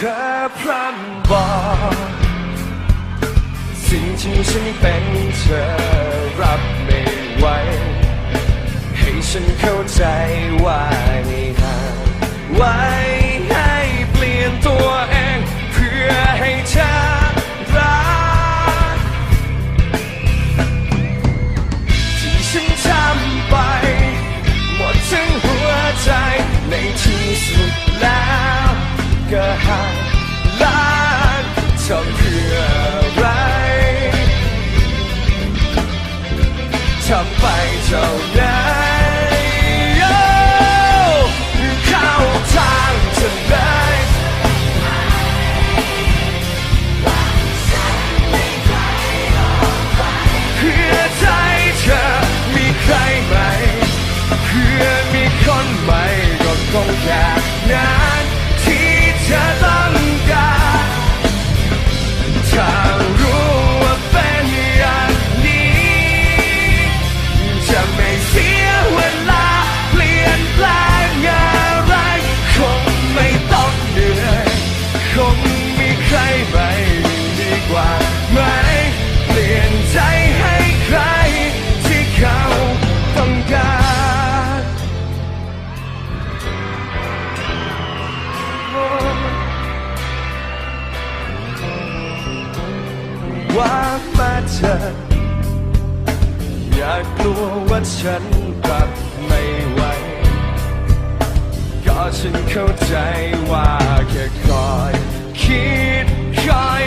ธอพร่ำบอก สิ่งที่ฉันเป็นเธอรับไม่ไหวให้ฉันเข้าใจว่าไม่หางไว ทำไปเท่านั้น ฉัอย่ากลัวว่าฉันรับไม่ไหว ก็ฉันเข้าใจว่าแค่คอย คิดคอย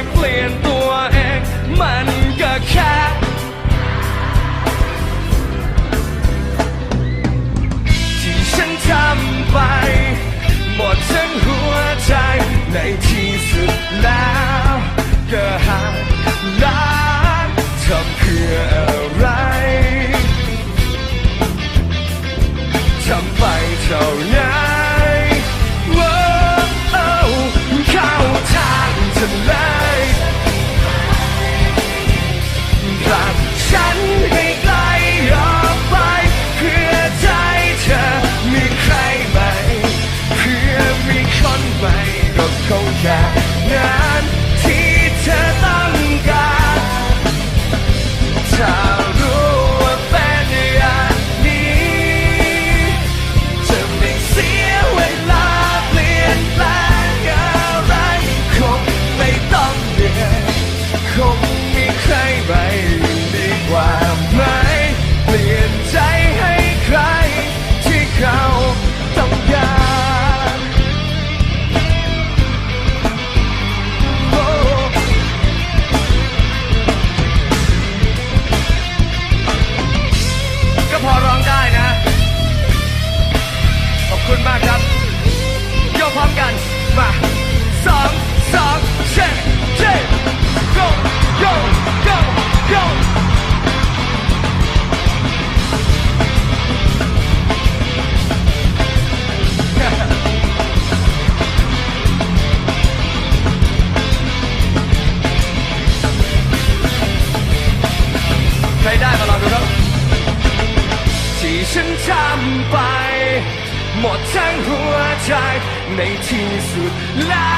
ได้มาลองดูครับ ที่ฉันทำไป หมดทั้งหัวใจในที่สุดแล้ว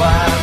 why.